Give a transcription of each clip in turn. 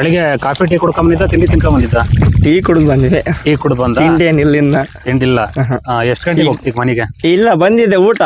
ಬೆಳಿಗ್ಗೆ coffee tea ಕುಡ್ಕೊಂಡ್ ಬಂದಿದ್ದ ತಿಂಡಿ ತಿನ್ಕೊಂಡ್ ಬಂದಿದ್ದ? ಟೀ ಕುಡಿದು ಬಂದಿದೆ ಟೀ ಕುಡ್ದು ಬಂದ? ತಿಂಡಿ ಏನಿಲ್ಲ. ಇನ್ನ ತಿಂಡಿಲ್ಲ ಎಷ್ಟು ಗಂಟೆಗೆ ಹೋಗ್ತೀವಿ ಮನೆಗೆ? ಇಲ್ಲ ಬಂದಿದೆ ಊಟ.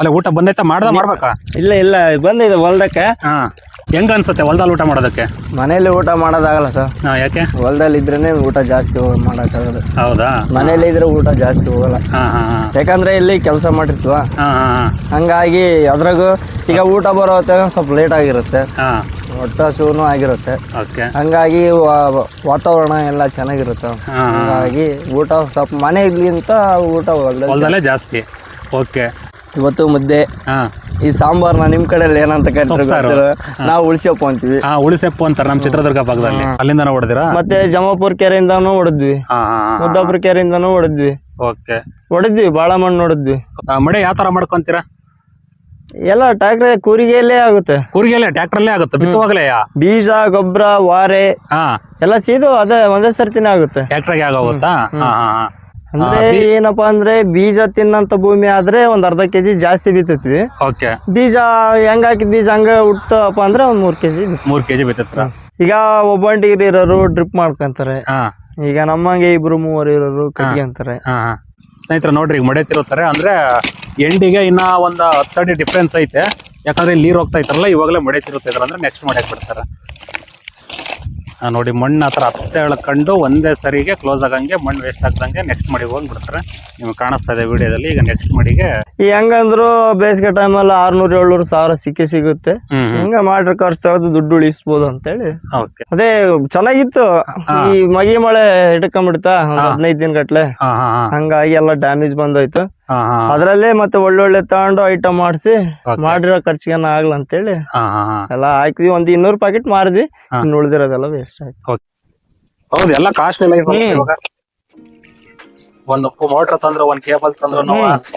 ಅಲ್ಲ ಊಟ ಬಂದೈತಾ ಮಾಡ್ದ ಮಾಡ್ಬೇಕಾ? ಇಲ್ಲ ಇಲ್ಲ ಬಂದಿದೆ ಹೊಲ್ದಕ್ಕೆ. ಹಾ. ಹೆಂಗ ಅನ್ಸುತ್ತೆ ಹೊಲ್ದಲ್ಲಿ ಊಟ ಮಾಡೋದಕ್ಕೆ? ಮನೇಲಿ ಊಟ ಮಾಡೋದಾಗಲ್ಲ ಸರ್. ಹಾ ಯಾಕೆ? ಹೊಲದಲ್ಲಿ ಇದ್ರೇನೆ ಊಟ ಜಾಸ್ತಿ ಹೋಗ್- ಮಾಡೋಕ್ಕಾಗೋದು ಹೌದಾ? ಮನೇಲಿ ಇದ್ರೆ ಊಟ ಜಾಸ್ತಿ ಹೋಗಲ್ಲ. ಹಾ ಹಾ ಹಾ. ಯಾಕಂದ್ರೆ ಇಲ್ಲಿ ಕೆಲಸ ಮಾಡಿರ್ತೀವ? ಹಾ ಹಂಗಾಗಿ ಅದ್ರಾಗೂ ಈಗ ಊಟ ಬರೋ ಹೊತ್ತಾಗ ಸ್ವಲ್ಪ ಲೇಟ್ ಆಗಿರುತ್ತೆ. ಹಾ. ಹೊಟ್ಟೆ ಹಸಿವು ಆಗಿರುತ್ತೆ. ಓಕೆ. ಹಂಗಾಗಿ ವಾ- ವಾತಾವರಣ ಎಲ್ಲ ಚೆನ್ನಾಗಿರುತ್ತೆ. ಹಾ ಹಾ ಹಂಗಾಗಿ ಊಟ ಸ್ವಲ್ಪ ಮನೆಗಿಂತ ಊಟ ಹೊಲ್ದಲ್ಲಿ ಹೊಲದಲ್ಲೇ ಜಾಸ್ತಿ. ಓಕೆ. ಇವತ್ತು ಮುದ್ದೆ. ಹಾ. ಈ ಸಾಂಬಾರ್ನ ನಿಮ್ ಕಡೆಯಲ್ಲಿ ಏನಂತ ಕರಿತಾರೆ. ನಾವು ಉಳಿಸಪ್ಪ ಅಂತೀವಿ. ಹಾ ಉಳಿಸೆಪ್ಪು ಅಂತಾರೆ ನಮ್ಮ ಚಿತ್ರದುರ್ಗ ಭಾಗದಲ್ಲಿ. ಅಲ್ಲಿಂದ ಹೊಡೆದಿರಾ? ಮತ್ತೆ ಜಮಾಪುರ್ ಕೆರೆಯಿಂದಾನು ಹೊಡೆದ್ವಿ. ಹಾ ಹಾ ಹಾ. ಮುದ್ದಾಪುರ ಕೆರೆಯಿಂದಾನು ಹೊಡೆದ್ವಿ. ಓಕೆ. ಹೊಡೆದ್ವಿ ಬಾಳ ಮಣ್ಣು ನೋಡಿದ್ವಿ ಮಳೆ ಯಾವ ತರ ಮಾಡ್ಕೊಂತೀರಾ? ಎಲ್ಲ ಟ್ಯಾಕ್ಟ್ರೆ ಕೂರಿಗೆಯಲ್ಲೇ ಆಗುತ್ತೆ. ಕೂರಿಗೆಲೆ ಟ್ರ್ಯಾಕ್ಟರ್ಲೇ ಆಗುತ್ತೆ ಬಿತ್ತುವಾಗಲೇ ಬೀಜ ಗೊಬ್ಬರ ವಾರೆ. ಹಾ. ಎಲ್ಲ ಸೀದು ಅದೇ ಒಂದೇ ಸರ್ತಿನೇ ಆಗುತ್ತೆ. ಟ್ರಾಕ್ಟರ್ಗೆ ಆಗೋಗುತ್ತಾ? ಹಾ ಹಾ ಹಾ. ಅಂದ್ರೆ ಏನಪ್ಪಾ ಅಂದ್ರೆ ಬೀಜ ತಿನ್ನಂತ ಭೂಮಿ ಆದ್ರೆ ಒಂದ್ ಅರ್ಧ ಕೆಜಿ ಜಾಸ್ತಿ ಬಿತ್ತೀವಿ ಓಕೆ. ಬೀಜ ಹೆಂಗ್ ಹಾಕಿದ್ ಬೀಜ ಹಂಗ ಹುಟ್ಟಪ್ಪ ಅಂದ್ರೆ ಒಂದ್ ಮೂರ್ ಕೆಜಿ ಮೂರ್ ಕೆಜಿ ಬಿತ್ತತ್ರ ಈಗ ಒಬ್ಬಂಟಿಗೆ ಇರೋರು ಡ್ರಿಪ್ ಮಾಡ್ಕೊಂತಾರೆ. ಈಗ ನಮ್ಮಂಗೆ ಇಬ್ರು ಮೂವರು ಇರೋರು ಕಟ್ಕೊಂತಾರೆ ಅಂತಾರೆ. ಸ್ನೇಹಿತರೆ ನೋಡ್ರಿ ಈಗ ಮಳೆ ತಿರುತ್ತಾರೆ. ಅಂದ್ರೆ ಎಂಡಿಗೆ ಇನ್ನ ಒಂದ್ ಹತ್ತಡಿ ಡಿಫ್ರೆನ್ಸ್ ಐತೆ. ಯಾಕಂದ್ರೆ ನೀರ್ ನೀರು ಹೋಗ್ತಾ ಇತ್ತಾರಲ್ಲ ಇವಾಗಲೇ ಮಳೆ ತಿರುತ್ತಾ ಇದಾರೆ ಅಂದ್ರೆ ನೆಕ್ಸ್ಟ್ ಮಳೆ ಬಿಡ್ತಾರೆ. ನೋಡಿ ಮಣ್ಣು ಅತರಾ ಅತ್ತೆ ಕಂಡು ಒಂದೇ ಸರಿಗೆ ಕ್ಲೋಸ್ ಆಗಂಗೆ ಮಣ್ಣು ವೇಸ್ಟ್ ಆಗ್ದಂಗೆ ನೆಕ್ಸ್ಟ್ ಮಡಿಗೆ ಹೋಗಿ ಬಿಡ್ತಾರೆ ನಿಮ್ಗೆ ಕಾಣಿಸ್ತಾ ಇದೆ ವಿಡಿಯೋದಲ್ಲಿ ಈಗ ನೆಕ್ಸ್ಟ್ ಮಡಿಗೆ ಈ ಹೆಂಗಂದ್ರು ಬೇಸಿಗೆ ಟೈಮಲ್ಲಿ ಆರ್ನೂರ್ ಏಳ್ನೂರು ಸಾವಿರ ಸಿಕ್ಕಿ ಸಿಗುತ್ತೆ. ಹಿಂಗ ಮಾಡ್ರೆ ಖರ್ಚು ತೆಗೆದು ದುಡ್ಡು ಉಳಿಸ್ಬೋದು ಅಂತೇಳಿ. ಓಕೆ. ಅದೇ ಚೆನ್ನಾಗಿತ್ತು. ಈ ಮಗಿ ಮಳೆ ಹಿಡ್ಕೊಂಡ್ಬಿಡ್ತಾ ಒಂದ್ ಹದಿನೈದು ದಿನ ಗಟ್ಲೆ ಹಂಗಾಗಿ ಎಲ್ಲ ಡ್ಯಾಮೇಜ್ ಬಂದೋಯ್ತು. ಅದ್ರಲ್ಲೇ ಮತ್ತೆ ಒಳ್ಳೊಳ್ಳೆ ತಗೊಂಡು ಐಟಮ್ ಮಾಡಿಸಿ. ಮಾಡಿರೋ ಖರ್ಚಿಗೆ ಆಗ್ಲ ಅಂತೇಳಿ. ಎಲ್ಲ ಹಾಕಿದ್ವಿ. ಒಂದ್ ಇನ್ನೂರು ಪ್ಯಾಕೆಟ್ ಮಾರಿದ್ವಿ. ಇನ್ನು ಉಳ್ದಿರೋದೆಲ್ಲ ವೇಸ್ಟ್ ಆಯ್ತು. ಹೌದು ಎಲ್ಲ ಕಾಸ್ಟ್ ಒಂದು ಮೋಟರ್ ತಂದ್ರೆ ಒಂದ್ ಕೇಬಲ್ ತಂದ್ರ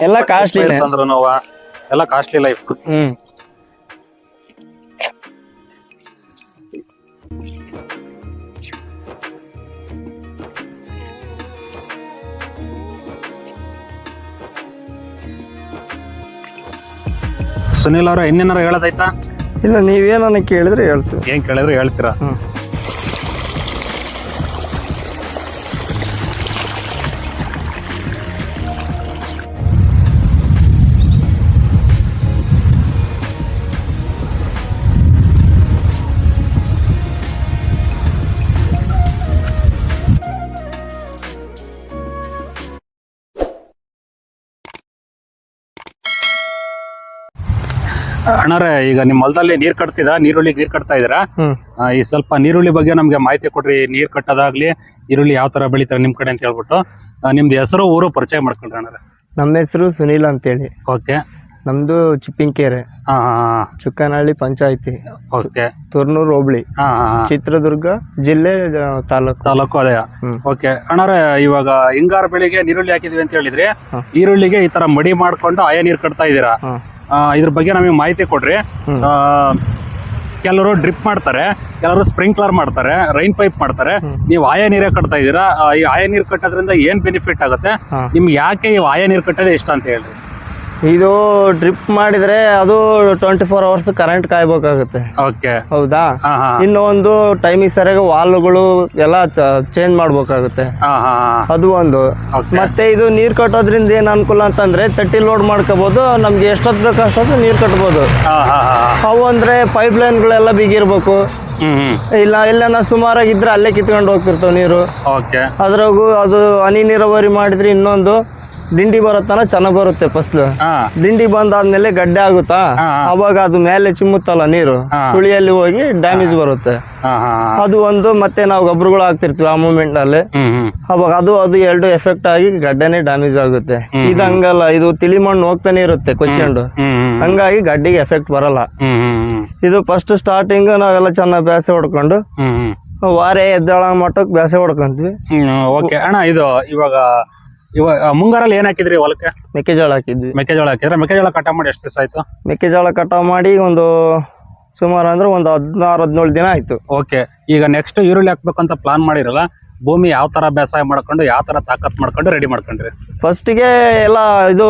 ಎಲ್ಲ ಕಾಸ್ಟ್ಲಿ ತಂದ್ರು ನೋವ ಎಲ್ಲ ಕಾಸ್ಟ್ಲಿ ಲೈಫ್ ಹ್ಮ್. ಸುನಿಲ್ ಅವ್ರ ಇನ್ನೇನಾರು ಹೇಳೋದೈತಾ ಇಲ್ಲ ನೀವೇನ ಕೇಳಿದ್ರೆ ಹೇಳ್ತೀವಿ. ಏನ್ ಕೇಳಿದ್ರೆ ಹೇಳ್ತೀರಾ? ಅಣ್ಣಾರೆ ಈಗ ನಿಮ್ ಹೊಲದಲ್ಲಿ ನೀರ್ ಕಟ್ತಿದ? ನೀರುಳ್ಳಿ ನೀರ್ ಕಟ್ತಾ ಇದ್ರ ಈ ಸ್ವಲ್ಪ ನೀರುಳ್ಳಿ ಬಗ್ಗೆ ನಮ್ಗೆ ಮಾಹಿತಿ ಕೊಡ್ರಿ. ನೀರ್ ಕಟ್ಟೋದಾಗ್ಲಿ ಈರುಳ್ಳಿ ಯಾವ ತರ ಬೆಳಿತಾರೆ ನಿಮ್ ಕಡೆ ಅಂತ ಹೇಳ್ಬಿಟ್ಟು. ನಿಮ್ದು ಹೆಸರು ಊರು ಪರಿಚಯ ಮಾಡ್ಕೊಂಡ್ರಿ ಅಣ್ಣಾರೆ. ನಮ್ಮ ಹೆಸರು ಸುನೀಲ್ ಅಂತೇಳಿ. ಓಕೆ. ನಮ್ದು ಚಿಪ್ಪಿಂಕೆರೆ ಹಾ ಹಾ ಚುಕ್ಕನಹಳ್ಳಿ ಪಂಚಾಯತಿ. ಓಕೆ. ತುರ್ನೂರು ಹೋಬಳಿ. ಹಾ ಹಾ ಹಾ. ಚಿತ್ರದುರ್ಗ ಜಿಲ್ಲೆ ಆ, ತಾಲೂಕು. ತಾಲೂಕು ಅದೇ ಹ್ಮ್. ಓಕೆ. ಅಣ್ಣಾರೆ ಇವಾಗ ಹಿಂಗಾರು ಬೆಳಿಗ್ಗೆ ನೀರುಳ್ಳಿ ಹಾಕಿದ್ವಿ ಅಂತ ಹೇಳಿದ್ರಿ. ಹಾ. ಈರುಳ್ಳಿಗೆ ಈ ತರ ಮಡಿ ಮಾಡ್ಕೊಂಡು ಆಯ ನೀರ್ ಕಟ್ತಾ ಹಾ. ಆ, ಇದ್ರ ಬಗ್ಗೆ ನಮಗೆ ಮಾಹಿತಿ ಕೊಡ್ರಿ. ಹ್ಮ್. ಆ, ಕೆಲವರು ಡ್ರಿಪ್ ಮಾಡ್ತಾರೆ ಕೆಲವರು ಸ್ಪ್ರಿಂಕ್ಲರ್ ಮಾಡ್ತಾರೆ ರೈನ್ ಪೈಪ್ ಮಾಡ್ತಾರೆ. ಹ್ಮ್. ನೀವು ಆಯ ನೀರೇ ಕಟ್ತಾ ಇದೀರಾ ಆ, ಈ ಆಯ ನೀರ್ ಕಟ್ಟೋದ್ರಿಂದ ಏನ್ ಬೆನಿಫಿಟ್ ಆಗುತ್ತೆ? ಹಾ. ನಿಮ್ಗೆ ಯಾಕೆ ಈ ಆಯ ನೀರ್ ಕಟ್ಟೋದೇ ಇಷ್ಟ ಅಂತ ಹೇಳಿ ಇದು ಡ್ರಿಪ್ ಮಾಡಿದ್ರೆ ಅದು ಟ್ವೆಂಟಿ ಫೋರ್ ಅವರ್ಸ್ ಕರೆಂಟ್ ಕಾಯ್ಬೇಕಾಗುತ್ತೆ. ಓಕೆ ಹೌದಾ? ಇನ್ನು ಒಂದು ಟೈಮಿಂಗ್ ಸರಿಯಾಗಿ ವಾಲ್ಗಳು ಎಲ್ಲ ಚೇಂಜ್ ಮಾಡ್ಬೇಕಾಗುತ್ತೆ. ಅದು ಒಂದು. ಮತ್ತೆ ಇದು ನೀರ್ ಕಟ್ಟೋದ್ರಿಂದ ಏನ್ ಅನುಕೂಲ ಅಂತಂದ್ರೆ ತಟ್ಟಿ ಲೋಡ್ ಮಾಡ್ಕೋಬಹುದು ನಮ್ಗೆ ಎಷ್ಟೊತ್ ಬೇಕು ಅಷ್ಟೊತ್ತು ನೀರ್ ಕಟ್ಬೋದು. ಅವು ಅಂದ್ರೆ ಪೈಪ್ ಲೈನ್ಗಳೆಲ್ಲ ಬಿಗಿರ್ಬೇಕು ಇಲ್ಲ ಇಲ್ಲ ಸುಮಾರಾಗಿದ್ರೆ ಅಲ್ಲೇ ಕಿತ್ಕೊಂಡು ಹೋಗ್ತಿರ್ತಾವ ನೀರು. ಅದ್ರಾಗೂ ಅದು ಹನಿ ನೀರಾವರಿ ಮಾಡಿದ್ರೆ ಇನ್ನೊಂದು ದಿಂಡಿ ಬರುತ್ತನ ಚೆನ್ನಾಗ್ ಬರುತ್ತೆ ಫಸ್ಲು. ಹಾ. ದಿಂಡಿ ಬಂದಾದ್ಮೇಲೆ ಗಡ್ಡೆ ಆಗುತ್ತಾ? ಹಾ. ಅವಾಗ ಅದು ಮೇಲೆ ಚಿಮ್ಮುತ್ತಲ್ಲ ನೀರು? ಹಾ. ಸುಳಿಯಲ್ಲಿ ಹೋಗಿ ಡ್ಯಾಮೇಜ್ ಬರುತ್ತೆ. ಹಾ ಹಾ ಹಾ. ಅದು ಒಂದು ಮತ್ತೆ ನಾವು ಗೊಬ್ಬರಗಳು ಹಾಕ್ತಿರ್ತೀವಿ ಆ ಮೂಮೆಂಟ್ ಅಲ್ಲಿ. ಹ್ಮ್ ಹ್ಮ್. ಅವಾಗ ಅದು ಅದು ಎರಡು ಎಫೆಕ್ಟ್ ಆಗಿ ಗಡ್ಡೆನೆ ಡ್ಯಾಮೇಜ್ ಆಗುತ್ತೆ. ಇದು ಹಂಗಲ್ಲ ಇದು ತಿಳಿ ಮಣ್ಣು ಹೋಗ್ತಾನೆ ಇರುತ್ತೆ ಕೊಚ್ಕೊಂಡು ಹ್ಮ್ ಹ್ಮ್ ಹಂಗಾಗಿ ಗಡ್ಡಿಗೆ ಎಫೆಕ್ಟ್ ಬರಲ್ಲ. ಹ್ಮ್ ಹ್ಮ್ ಹ್ಮ್. ಇದು ಫಸ್ಟ್ ಸ್ಟಾರ್ಟಿಂಗ್ ನಾವೆಲ್ಲ ಚೆನ್ನಾಗಿ ಬ್ಯಾಸೆ ಹೊಡ್ಕೊಂಡು ಹ್ಮ್ ಹ್ಮ್. ವಾರೆ ಎದ್ದೇಳ ಮಟ್ಟಕ್ಕೆ ಬೇಸೆ ಹೊಡ್ಕೊಂತೀವಿ. ಓಕೆ. ಅಣ್ಣ ಇದು ಇವಾಗ ಇವಾಗ ಮುಂಗಾರಲ್ಲಿ ಏನ್ ಹಾಕಿದ್ರಿ ಹೊಲಕ್ಕೆ? ಮೆಕ್ಕೆಜೋಳ ಹಾಕಿದ್ವಿ. ಮೆಕ್ಕೆಜೋಳ ಹಾಕಿದ್ರೆ? ಮೆಕ್ಕೆಜೋಳ ಕಟಾವ್ ಮಾಡಿ ಎಷ್ಟು ದಿವಸ ಆಯ್ತು? ಮೆಕ್ಕೆಜೋಳ ಕಟಾವ್ ಮಾಡಿ ಒಂದು ಸುಮಾರು ಅಂದ್ರೆ ಒಂದು ಹದಿನಾರು ಹದಿನೇಳು ದಿನ ಆಯ್ತು. ಓಕೆ ಈಗ ನೆಕ್ಸ್ಟ್ ಈರುಳ್ಳಿ ಹಾಕ್ಬೇಕಂತ ಪ್ಲಾನ್ ಮಾಡಿರಲ್ಲ ಭೂಮಿ ಯಾವ ತರ ಬೇಸಾಯ ಮಾಡ್ಕೊಂಡು ಯಾವ ತರ ತಾಕತ್ ಮಾಡ್ಕೊಂಡು ರೆಡಿ ಮಾಡ್ಕೊಂಡ್ರಿ? ಫಸ್ಟಿಗೆ ಎಲ್ಲ ಇದು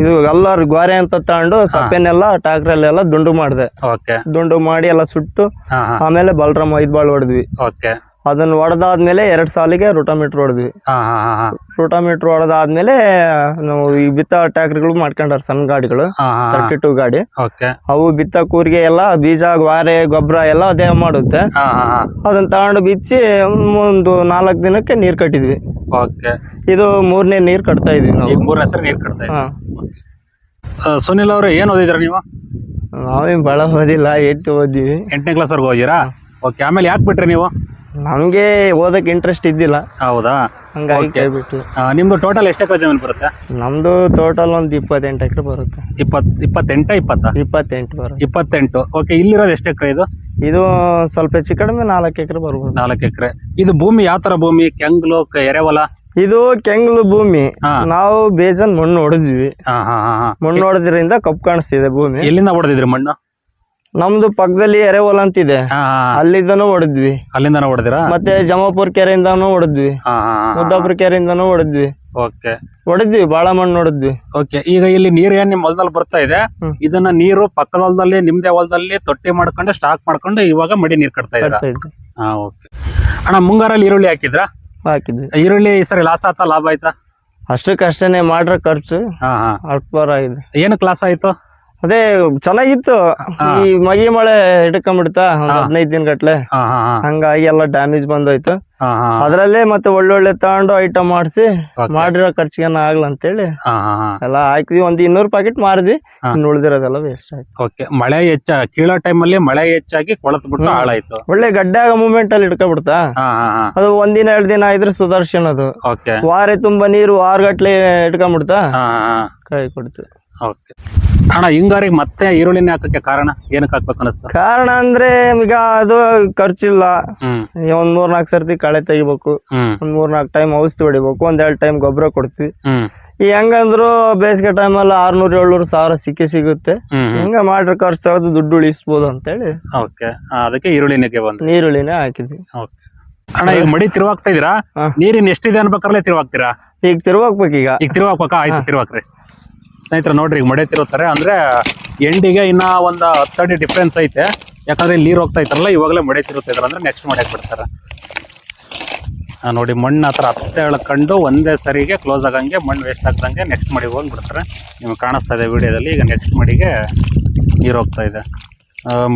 ಇದು ಎಲ್ಲಾರು ಗೋರೆ ಅಂತ ತಗೊಂಡು ಸಪ್ಪೆನೆಲ್ಲ ಟ್ರಾಕ್ಟ್ರಲ್ಲೆಲ್ಲ ದುಂಡು ಮಾಡಿದೆ. ಓಕೆ. ದುಂಡು ಮಾಡಿ ಎಲ್ಲ ಸುಟ್ಟು ಆಮೇಲೆ ಬಲರಾಮ್ ಐದ್ ಬಾಳ್ ಹೊಡೆದ್ವಿ ಓಕೆ. ಅದನ್ನ ಹೊಡೆದಾದ್ಮೇಲೆ ಎರಡ್ ಸಾಲಿಗೆ ರೋಟಾಮೀಟರ್ ಹೊಡೆದ್ವಿ. ಹಾ ಹಾ ಹಾ ಹಾ. ರೋಟಾಮೀಟರ್ ಹೊಡೆದಾದ್ಮೇಲೆ ನಾವು ಈ ಬಿತ್ತ ಟ್ಯಾಕ್ರಿಗಳು ಮಾಡ್ಕೊಂಡಾರ ಸಣ್ಣ ಗಾಡಿಗಳು ಹಾ ಹಾ ತರ್ಟಿ ಟೂ ಗಾಡಿ. ಓಕೆ. ಅವು ಬಿತ್ತ ಕೂರಿಗೆ ಎಲ್ಲ ಬೀಜ ಗ್ವಾರೆ ಗೊಬ್ಬರ ಎಲ್ಲ ಅದೇ ಮಾಡುತ್ತೆ. ಹಾ ಹಾ ಹಾ. ಅದನ್ನ ತಗೊಂಡು ಬಿಚ್ಚಿ ಒಂದು ನಾಲ್ಕು ದಿನಕ್ಕೆ ನೀರ್ ಕಟ್ಟಿದ್ವಿ. ಓಕೆ. ಇದು ಮೂರನೇ ನೀರ್ ಕಟ್ತಾ ಇದ್ವಿ ನಾವು. ಈಗ ಸಲ ಹೆಸರು ನೀರ್ ಕಟ್ತಾ ಇದ್ದೀವಿ. ಹಾ. ಆ, ಸುನಿಲ್ ಅವರು ಏನ್ ಓದಿದ್ರ ನೀವು? ನಾವೇನ್ ಬಹಳ ಓದಿಲ್ಲ ಎಂಟು ಓದಿವಿ. ಎಂಟನೇ ಕ್ಲಾಸ್ ವರ್ಗು ಓದಿರಾ ಓಕೆ ಆಮೇಲೆ ಯಾಕೆ ಬಿಟ್ರಿ ನೀವು? ನಮ್ಗೆ ಓದಕ್ ಇಂಟ್ರೆಸ್ಟ್ ಇದ್ದಿಲ್ಲ. ಹೌದಾ? ಹಂಗಾಗಿ Okay. ಆ, ನಿಮ್ದು ಟೋಟಲ್ ಎಷ್ಟು ಎಕರೆ ಜಮೀನು ಬರುತ್ತೆ? ನಮ್ದು ಟೋಟಲ್ ಒಂದ್ ಇಪ್ಪತ್ತೆಂಟು ಎಕರೆ ಬರುತ್ತೆ. ಇಪ್ಪತ್ ಇಪ್ಪತ್ತೆಂಟ ಇಪ್ಪತ್ತ? ಇಪ್ಪತ್ತೆಂಟು ಬರುತ್ತೆ. ಇಪ್ಪತ್ತೆಂಟು. ಓಕೆ ಇಲ್ಲಿರೋದು ಎಷ್ಟು ಎಕರೆ ಇದು? ಇದು ಸ್ವಲ್ಪ ಹೆಚ್ಚು ಕಡಿಮೆ ನಾಲ್ಕು ಎಕರೆ ಬರ್ಬೋದು. ನಾಲ್ಕು ಎಕರೆ. ಇದು ಭೂಮಿ ಯಾವ ತರ ಭೂಮಿ? ಕೆಂಗ್ಲು ಕ- ಎರೆಹೊಲ? ಇದು ಕೆಂಗ್ಲು ಭೂಮಿ. ಹಾ. ನಾವು ಬೇಜನ್ ಮಣ್ಣು ಹೊಡೆದ್ವಿ ಹಾ ಹಾ ಹಾ ಹಾ. ಮಣ್ಣು ಹೊಡೆದ್ರಿಂದ ಕಪ್ಪು ಕಾಣಿಸ್ತಿದೆ ಭೂಮಿ. ಎಲ್ಲಿಂದ ಹೊಡೆದಿದ್ರಿ ಮಣ್ಣು? ನಮ್ದು ಪಕ್ಕದಲ್ಲಿ ಎರೆಹೊಲ ಅಂತಿದೆ. ಅಲ್ಲಿಂದನೂ ಹೊಡೆದ್ವಿ. ಅಲ್ಲಿಂದ ಹೊಡೆದಿರಾ? ಮತ್ತೆ ಜಮಾಪುರ್ ಕೆರೆಯಿಂದಾನು ಹೊಡೆದ್ವಿ. ಮುದ್ದಾಪುರ ಕೆರೆಯಿಂದಾನು ಹೊಡೆದ್ವಿ. ಓಕೆ. ಹೊಡೆದ್ವಿ ಬಾಳ ಮಣ್ಣು ಹೊಡೆದ್ವಿ. ಓಕೆ ಈಗ ಇಲ್ಲಿ ನೀರು ಏನ್ ನಿಮ್ ಹೊಲದಲ್ಲಿ ಬರ್ತಾ ಇದೆ? ಇದನ್ನ ನೀರು ಪಕ್ಕದ ಹೊಲದಲ್ಲಿ ನಿಮ್ದೇ ಹೊಲದಲ್ಲಿ ತೊಟ್ಟಿ ಮಾಡ್ಕೊಂಡು ಸ್ಟಾಕ್ ಮಾಡ್ಕೊಂಡು ಇವಾಗ ಮಡಿ ನೀರ್ ಕಟ್ತಾ ಇದೆ ಓಕೆ. ಅಣ್ಣ ಮುಂಗಾರಲ್ಲಿ ಈರುಳ್ಳಿ ಹಾಕಿದ್ರಾ? ಹಾಕಿದ್ವಿ. ಈರುಳ್ಳಿ ಈ ಸರಿ ಲಾಸ್ ಆಯ್ತಾ ಲಾಭ ಆಯ್ತಾ? ಅಷ್ಟಕ್ಕಷ್ಟೇನೆ ಮಾಡ್ರ ಖರ್ಚು. ಅಲ್ಪಾರ ಆಗಿದೆ. ಏನು ಕ್ಲಾಸ್ ಆಯ್ತು? ಅದೇ ಚೆನ್ನಾಗಿತ್ತು. ಈ ಮಗಿ ಮಳೆ ಹಿಡ್ಕೊಂಡ್ಬಿಡ್ತಾ ಒಂದ್ ಹದಿನೈದು ದಿನ ಗಟ್ಲೆ. ಹಂಗಾಗಿ ಎಲ್ಲ ಡ್ಯಾಮೇಜ್ ಬಂದೋಯ್ತು. ಅದ್ರಲ್ಲೇ ಮತ್ತೆ ಒಳ್ಳೊಳ್ಳೆ ತಗೊಂಡು ಐಟಮ್ ಮಾಡಿಸಿ. ಮಾಡಿರೋ ಖರ್ಚಿಗೆ ಆಗ್ಲ ಅಂತೇಳಿ. ಎಲ್ಲ ಹಾಕಿದ್ವಿ. ಒಂದ್ ಇನ್ನೂರು ಪ್ಯಾಕೆಟ್ ಮಾರಿದ್ವಿ. ಇನ್ನು ಉಳ್ದಿರೋದೆಲ್ಲ ವೇಸ್ಟ್ ಆಯ್ತು. ಓಕೆ ಮಳೆ ಹೆಚ್ಚ ಕೀಳೋ ಟೈಮಲ್ಲಿ ಮಳೆ ಹೆಚ್ಚಾಗಿ ಕೊಳತ್ ಬಿಟ್ಟು ಹಾಳಾಯ್ತು. ಒಳ್ಳೆ ಗಡ್ಡ ಆಗೋ ಮೂಮೆಂಟ್ ಅಲ್ಲಿ ಇಟ್ಕೊಬಿಡ್ತಾ ಅದು ಒಂದಿನ ಎರಡ್ ದಿನ ಆಯ್ತು ಸುದರ್ಶನ್ ಅದು ವಾರೆ ತುಂಬಾ ನೀರು ವಾರಗಟ್ಲೆ ಇಟ್ಕೊಂಡ್ಬಿಡ್ತಾ ಹಾ ಹಾ. ಕೈ ಕೊಡ್ತು. ಓಕೆ. ಅಣ್ಣ ಹಿಂಗಾರಿ ಮತ್ತೆ ಈರುಳ್ಳಿನೇ ಹಾಕಕ್ಕೆ ಕಾರಣ ಏನಕ್ಕೆ ಹಾಕ್ಬೇಕು ಅನಿಸ್ತು ಕಾರಣ ಅಂದ್ರೆ ಈಗ ಅದು ಖರ್ಚಿಲ್ಲ. ಹ್ಮ್. ಒಂದ್ ಮೂರ್ ನಾಲ್ಕು ಸರ್ತಿ ಕಳೆ ತೆಗಿಬೇಕು. ಹ್ಮ್. ಒಂದ್ ಮೂರ್ ನಾಲ್ಕು ಟೈಮ್ ಔಷಧಿ ಹೊಡಿಬೇಕು ಒಂದ್ ಎರಡ್ ಟೈಮ್ ಗೊಬ್ಬರ ಕೊಡ್ತೀವಿ. ಹ್ಮ್. ಈ ಹೆಂಗಂದ್ರು ಬೇಸಿಗೆ ಅಲ್ಲಿ ಆರ್ನೂರ್ ಏಳ್ನೂರ್ ಸಾವಿರ ಸಿಕ್ಕಿ ಸಿಗುತ್ತೆ. ಹ್ಮ್ ಹ್ಮ್. ಹಿಂಗ ಮಾಡ್ರೆ ಖರ್ಚು ತೆಗೆದು ದುಡ್ಡು ಉಳಿಸ್ಬೋದು ಅಂತೇಳಿ ಓಕೆ. ಅದಕ್ಕೆ ಈರುಳ್ಳಿನಕ್ಕೆ ಬಂದು. ನೀರುಳ್ಳಿನೇ ಹಾಕಿದ್ವಿ. ಓಕೆ. ಅಣ್ಣ ಈಗ ಮಡಿ ತಿರುವಾಗ್ತಾ ಇದೀರಾ ಹಾ. ನೀರಿನ ಎಷ್ಟಿದೆ ಅನ್ಬೇಕಾರಲ್ಲೇ ತಿರುವಾಗ್ತೀರಾ ಈಗ ತಿರುವಾಕ್ಬೇಕು ಈಗ ಈಗ ತಿರುವಾಕ್ಬೇಕಾ? ಆಯ್ತು ತಿರುವಾಕ್ರಿ. ಸ್ನೇಹಿತರೆ ನೋಡ್ರಿ, ಈಗ ಮಡೆ ತಿರುತ್ತಾರೆ ಅಂದ್ರೆ ಎಂಡಿಗೆ ಇನ್ನ ಒಂದು ಹತ್ತಡಿ ಡಿಫ್ರೆನ್ಸ್ ಐತೆ. ಯಾಕಂದ್ರೆ ನೀರು ಹೋಗ್ತಾ ಇತ್ತಲ್ಲ, ಇವಾಗಲೇ ಮಡೆ ಅಂದ್ರೆ ನೆಕ್ಸ್ಟ್ ಮಡೆ ಬಿಡ್ತಾರೆ. ನೋಡಿ, ಮಣ್ಣು ಆ ಥರ ಹತ್ತೆ ಎಳ್ಕೊಂಡು ಒಂದೇ ಸರಿಗೆ ಕ್ಲೋಸ್ ಆಗಂಗೆ ಮಣ್ಣು ವೇಸ್ಟ್ ಆಗ್ದಂಗೆ ನೆಕ್ಸ್ಟ್ ಮಡಿಗೆ ಹೋಗಿ ಬಿಡ್ತಾರೆ ನಿಮ್ಗೆ ಕಾಣಿಸ್ತಾ ಇದೆ ವಿಡಿಯೋದಲ್ಲಿ ಈಗ ನೆಕ್ಸ್ಟ್ ಮಡಿಗೆ ನೀರು ಹೋಗ್ತಾ ಇದೆ.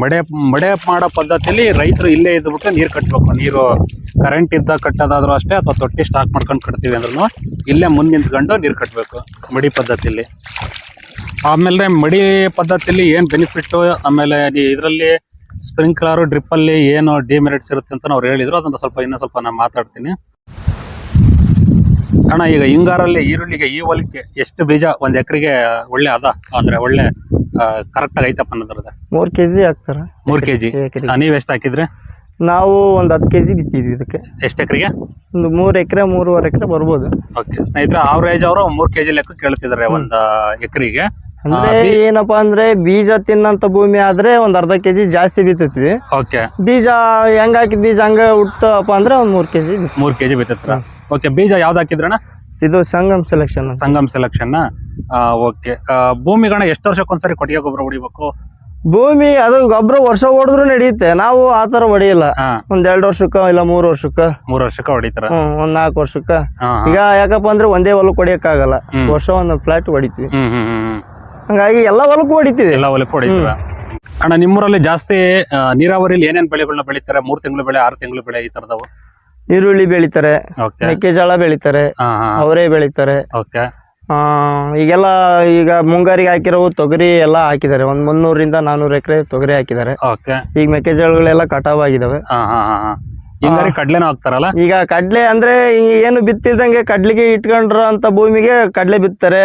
ಮಡೆ ಮಡೆ ಮಾಡೋ ಪದ್ಧತಿಯಲ್ಲಿ ರೈತರು ಇಲ್ಲೇ ಇದ್ಬಿಟ್ಟು ನೀರು ಕಟ್ಟಬೇಕು ನೀರು ಕರೆಂಟ್ ಇದ್ದ ಕಟ್ಟೋದಾದ್ರೂ ಅಷ್ಟೇ ಅಥವಾ ತೊಟ್ಟಿ ಸ್ಟಾಕ್ ಮಾಡ್ಕೊಂಡು ಕಟ್ತೀವಿ ಅಂದ್ರೂ ಇಲ್ಲೇ ಮುಂದೆ ನಿಂತ್ಕೊಂಡು ನೀರು ಕಟ್ಟಬೇಕು ಮಡಿ ಪದ್ಧತಿಯಲ್ಲಿ ಆಮೇಲೆ ಮಡಿ ಪದ್ಧತಿಯಲ್ಲಿ ಏನು ಬೆನಿಫಿಟ್ಟು ಆಮೇಲೆ ಇದರಲ್ಲಿ ಸ್ಪ್ರಿಂಕ್ಲರು ಡ್ರಿಪ್ಪಲ್ಲಿ ಏನು ಡಿಮೆರಿಟ್ಸ್ ಇರುತ್ತೆ ಅಂತ ಅವ್ರು ಹೇಳಿದ್ರು. ಅದನ್ನು ಸ್ವಲ್ಪ ಇನ್ನೂ ಸ್ವಲ್ಪ ನಾನು ಮಾತಾಡ್ತೀನಿ. ಅಣ್ಣ ಈಗ ಹಿಂಗಾರಲ್ಲಿ ಈರುಳ್ಳಿಗೆ ಈ ಹೊಲಕ್ಕೆ ಎಷ್ಟು ಬೀಜ ಒಂದ್ ಎಕರೆಗೆ ಒಳ್ಳೆ ಅದ? ಅಂದ್ರೆ ಒಳ್ಳೆ ಕರೆಕ್ಟಾಗಿ ಐತಪ್ಪ ಅನ್ನೋದ್ರದ ಮೂರ್ ಕೆಜಿ ಹಾಕ್ತಾರ? ಮೂರ್ ಕೆಜಿ? ನೀವು ಎಷ್ಟು ಹಾಕಿದ್ರಿ? ನಾವು ಒಂದ್ ಹತ್ತು ಕೆಜಿ ಬಿತ್ತಿದ್ವಿ ಇದಕ್ಕೆ. ಎಷ್ಟು ಎಕರೆಗೆ? ಒಂದು ಮೂರ್ ಎಕರೆ ಮೂರುವರೆ ಎಕರೆ ಬರ್ಬೋದು. ಓಕೆ ಸ್ನೇಹಿತರೆ ಆವ್ರೇಜ್ ಅವರು ಮೂರು ಕೆಜಿ ಲೆಕ್ಕ ಕೇಳ್ತಿದಾರೆ ಒಂದು ಎಕರೆಗೆ. ಅಂದ್ರೆ ಏನಪ್ಪಾ ಅಂದ್ರೆ ಬೀಜ ತಿನ್ನಂತ ಭೂಮಿ ಆದ್ರೆ ಒಂದ್ ಅರ್ಧ ಕೆಜಿ ಜಾಸ್ತಿ ಬಿತ್ತತ್ವಿ ಓಕೆ ಬೀಜ ಹೆಂಗ್ ಹಾಕಿದ್ ಬೀಜ ಹಂಗ ಹುಟ್ಟಪ್ಪ ಅಂದ್ರೆ ಒಂದ್ ಮೂರ್ ಕೆಜಿ ಮೂರ್ ಕೆಜಿ ಬಿತ್ತತ್ರ ಓಕೆ ಬೀಜ ಯಾವ್ದು ಹಾಕಿದ್ರಣ್ಣ? ಇದು Sangam selection Sangam selection okay ಭೂಮಿಗಣ ಎಷ್ಟು ವರ್ಷಕ್ಕೊಂದ್ಸರಿ ಕೊಟ್ಟಿಗೆ ಗೊಬ್ಬರ ಹೊಡಿಬೇಕು? ಭೂಮಿ ಅದು ಗೊಬ್ಬರ ವರ್ಷ ಹೊಡೆದ್ರು ನಡೆಯುತ್ತೆ. ನಾವು ಆ ತರ ಹೊಡಿಯಲ್ಲ. ಒಂದ್ ಎರಡ್ ವರ್ಷಕ್ಕ ಇಲ್ಲ ಮೂರ್ ವರ್ಷಕ್ಕ. ಮೂರ್ ವರ್ಷಕ್ಕ ಹೊಡಿತಾರ? ಒಂದ್ ನಾಲ್ಕು ವರ್ಷಕ್ಕ. ಈಗ ಯಾಕಪ್ಪ ಅಂದ್ರೆ ಒಂದೇ ಹೊಲಕ್ಕೆ ಹೊಡಿಯಕ್ ಆಗಲ್ಲ ವರ್ಷ ಒಂದ್ ಫ್ಲಾಟ್ ಹೊಡಿತೀವಿ. ಹಂಗಾಗಿ ಎಲ್ಲಾ ಹೊಲಕ್ಕೂ ಹೊಡಿತೀವಿ. ಎಲ್ಲಾ ಹೊಲಕ್ಕೆ ಹೊಡಿತೀರ? ಅಣ್ಣ ನಿಮ್ಮೂರಲ್ಲಿ ಜಾಸ್ತಿ ನೀರಾವರಿಲಿ ಏನೇನ್ ಬೆಳೆಗಳನ್ನ ಬೆಳಿತಾರೆ? ಮೂರ್ ತಿಂಗಳು ಬೆಳೆ ಆರು ತಿಂಗಳು ಬೆಳೆ ಈ ತರದವು ಈರುಳ್ಳಿ ಬೆಳಿತಾರೆ ಮೆಕ್ಕೆಜೋಳ ಬೆಳಿತಾರೆ ಅವರೇ ಬೆಳಿತಾರೆ. ಆ, ಈಗೆಲ್ಲ ಈಗ ಮುಂಗಾರಿಗೆ ಹಾಕಿರೋ ತೊಗರಿ ಎಲ್ಲ ಹಾಕಿದ್ದಾರೆ. ಒಂದ್ ಮುನ್ನೂರಿಂದ ನಾನೂರು ಎಕರೆ ತೊಗರಿ ಹಾಕಿದ್ದಾರೆ. ಈಗ ಮೆಕ್ಕೆಜೋಳಗಳೆಲ್ಲ ಕಟಾವ್ ಆಗಿದಾವೆ. ಹಿಂಗಾರಿ ಕಡ್ಲೆನೂ ಹಾಕ್ತಾರಲ್ಲ? ಈಗ ಕಡ್ಲೆ ಅಂದ್ರೆ ಏನು ಬಿತ್ತಿಲ್ದಂಗೆ ಕಡ್ಲಿಗೆ ಇಟ್ಕೊಂಡ್ರ ಅಂತ ಭೂಮಿಗೆ ಕಡ್ಲೆ ಬಿತ್ತಾರೆ.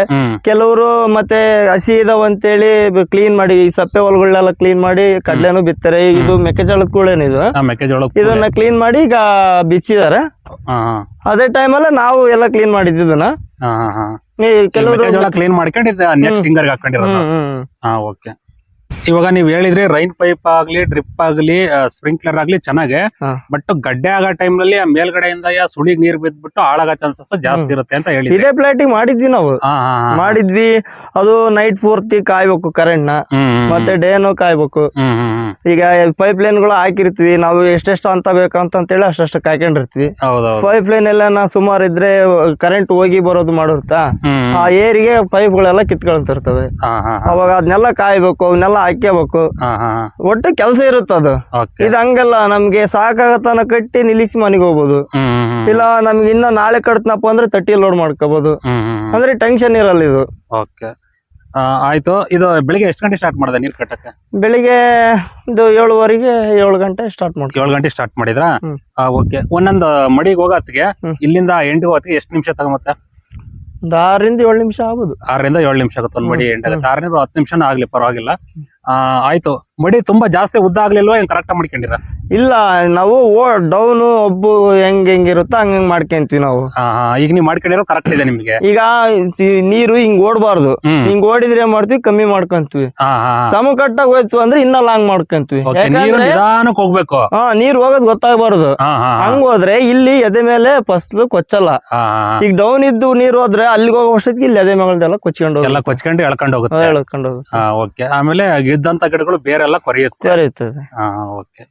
ಕೆಲವರು ಮತ್ತೆ ಹಸಿ ಇದಾವ ಅಂತೇಳಿ ಕ್ಲೀನ್ ಮಾಡಿ ಈ ಸಪ್ಪೆ ಹೊಲಗಳನ್ನೆಲ್ಲ ಕ್ಲೀನ್ ಮಾಡಿ ಕಡ್ಲೆನೂ ಬಿತ್ತಾರೆ. ಇದು ಮೆಕ್ಕೆಜೋಳದ ಕೂಳೇನಿದು ಮೆಕ್ಕೆಜೋಳ ಇದನ್ನ ಕ್ಲೀನ್ ಮಾಡಿ ಈಗ ಬಿಚ್ಚಿದಾರೆ. ಅದೇ ಟೈಮ್ ಟೈಮಲ್ಲಿ ನಾವು ಎಲ್ಲ ಕ್ಲೀನ್ ಮಾಡಿದ್ದನ್ನ ಕೆಲವರು ಕ್ಲೀನ್ ಮಾಡ್ಕೊಂಡು ನೆಕ್ಸ್ಟ್ ಹಿಂಗಾರಿಗೆ ಹಾಕೊಂಡಿರೋದು. ಓಕೆ ಇವಾಗ ನೀವ್ ಹೇಳಿದ್ರಿ ರೈನ್ ಪೈಪ್ ಆಗ್ಲಿ ಡ್ರಿಪ್ ಆಗ್ಲಿ ಸ್ಪ್ರಿಂಕ್ಲರ್ ಆಗ್ಲಿ ಚೆನ್ನಾಗೆ ಬಟ್ ಗಡ್ಡೆ ಆಗೋ ಟೈಮ್ನಲ್ಲಿ ಆ ಮೇಲ್ಗಡೆಯಿಂದ ಯಾ ಸುಳಿಗ್ ನೀರ್ ಬಿದ್ಬಿಟ್ಟು ಹಾಳಾಗೋ ಚಾನ್ಸಸ್ ಜಾಸ್ತಿ ಇರುತ್ತೆ ಅಂತ ಹೇಳಿ ಇದೇ ಪ್ಲಾಟಿಂಗ್ ಮಾಡಿದ್ವಿ ನಾವು. ಮಾಡಿದ್ವಿ. ಅದು ನೈಟ್ ಪೂರ್ತಿ ಕಾಯ್ಬೇಕು ಕರೆಂಟ್ನ. ಮತ್ತೆ ಡೇನು ಕಾಯ್ಬೇಕು. ಈಗ ಪೈಪ್ ಲೈನ್ಗಳು ಹಾಕಿರ್ತೀವಿ ನಾವು ಎಷ್ಟೆಷ್ಟು ಅಂತ ಬೇಕಂತೇಳಿ ಅಷ್ಟಷ್ಟು ಕಾಯ್ಕೊಂಡಿರ್ತೀವಿ. ಹೌದೌದು. ಪೈಪ್ ಲೈನ್ ಎಲ್ಲ ನಾ ಸುಮಾರು ಇದ್ರೆ ಕರೆಂಟ್ ಹೋಗಿ ಬರೋದು ಮಾಡಿರ್ತಾ ಆ ಏರಿಗೆ ಪೈಪ್ ಗಳೆಲ್ಲ ಕಿತ್ಕೊಳ್ತಿರ್ತವೆ ಅವಾಗ ಅದನ್ನೆಲ್ಲ ಕಾಯ್ಬೇಕು ಅವನ್ನೆಲ್ಲ ಹಾಕ್ಯಬೇಕು. ಒಟ್ಟು ಕೆಲಸ ಇರುತ್ತೆ ಅದು. ಓಕೆ ಇದು ಹಂಗಲ್ಲ ನಮ್ಗೆ ಸಾಕಾಗತನ ಕಟ್ಟಿ ನಿಲ್ಲಿಸಿ ಮನೆಗೆ ಹೋಗ್ಬೋದು. ಇಲ್ಲ ನಮ್ಗೆ ಇನ್ನ ನಾಳೆ ಕಟ್ತನಪ್ಪ ಅಂದ್ರೆ ತಟ್ಟಿ ಲೋಡ್ ಮಾಡ್ಕೋಬಹುದು ಅಂದ್ರೆ ಟೆನ್ಷನ್ ಇರಲ್ಲ ಇದು. ಓಕೆ ಆಯ್ತು. ಇದು ಬೆಳಿಗ್ಗೆ ಎಷ್ಟು ಗಂಟೆ ಸ್ಟಾರ್ಟ್ ಮಾಡಿದೆ ನೀರ್ ಕಟ್ಟಕ್ಕೆ? ಬೆಳಿಗ್ಗೆ ಇದು ಏಳುವರೆಗೆ ಏಳು ಗಂಟೆ ಸ್ಟಾರ್ಟ್ ಮಾಡಿ ಏಳು ಗಂಟೆ ಸ್ಟಾರ್ಟ್ ಮಾಡಿದ್ರಾ. ಓಕೆ ಒಂದೊಂದು ಮಡಿಗೆ ಹೋಗತ್ತಿಗೆ. ಇಲ್ಲಿಂದ ಎಂಟು ಹೊತ್ತಿಗೆ ಎಷ್ಟು ನಿಮಿಷ ತಗೊಂಬತ್ತೆ ಒಂದು ಆರರಿಂದ ಏಳು ನಿಮಿಷ ಆಗ್ಬೋದು. ಆರರಿಂದ ಏಳು ನಿಮಿಷ ಆಗುತ್ತೆ ಒಂದು ಮಡಿ. ಎಂಟಾಗುತ್ತೆ ಆರರಿಂದ ಹತ್ತು ನಿಮಿಷನೂ ಆಗ್ಲಿ ಪರವಾಗಿಲ್ಲ. ಆಯ್ತು. ಮಡಿ ತುಂಬಾ ಜಾಸ್ತಿ ಉದ್ದ ಆಗ್ಲಿಲ್ವಾ? ಹೆಂಗ್ ಕರೆಕ್ಟ್ ಮಾಡ್ಕೊಂಡಿರ ಇಲ್ಲ ನಾವು ಡೌನ್ ಡೌನು ಒಬ್ಬು ಹೆಂಗ್ ಹೆಂಗಿರುತ್ತ ಹಂಗ ಹಂಗ್ ಮಾಡ್ಕೊಂತೀವಿ ನಾವು. ಈಗ ನೀವು ಮಾಡ್ಕೊಂಡಿರೋ ಕರೆಕ್ಟ್ ಇದೆ ನಿಮ್ಗೆ. ಈಗ ನೀರು ಹಿಂಗ್ ಓಡಬಾರ್ದು. ಹಿಂಗ್ ಓಡಿದ್ರೆ ಏನ್ ಮಾಡ್ತೀವಿ? ಕಮ್ಮಿ ಮಾಡ್ಕೊಂತೀವಿ. ಸಮಕಟ್ಟಾಗಿ ಹಾ ಸಮ ಕಟ್ಟಾಗ ಹೋಯ್ತು ಅಂದ್ರೆ ಇನ್ನ ಲಾಂಗ್ ಮಾಡ್ಕೊಂತೀವಿ. ನಿಧಾನಕ್ಕೆ ಹೋಗ್ಬೇಕು. ಹಾ ನೀರ್ ಹೋಗೋದ್ ಗೊತ್ತಾಗಬಾರ್ದು. ಹಂಗ್ ಹೋದ್ರೆ ಇಲ್ಲಿ ಎದೆ ಮೇಲೆ ಫಸ್ಲು ಕೊಚ್ಚಲ್ಲ. ಈಗ ಡೌನ್ ಇದ್ದು ನೀರ್ ಹೋದ್ರೆ ಅಲ್ಲಿಗೆ ಹೋಗೋ ವರ್ಷಕ್ಕೆ ಇಲ್ಲಿ ಎದೆ ಮೇಲೆ ಕೊಚ್ಕೊಂಡು ಎಲ್ಲ ಕೊಚ್ಕೊಂಡು ಎಳ್ಕೊಂಡು ಹೋಗುತ್ತೆ. ಎಳ್ಕೊಂಡು ಹೋಗುತ್ತೆ. ಹಾ ಓಕೆ ಆಮೇಲೆ ಇದ್ದಂತ ಗಿಡಗಳು ಬೇರೆಲ್ಲ ಕೊರೆಯುತ್ತೆ. ಹಾ ಓಕೆ.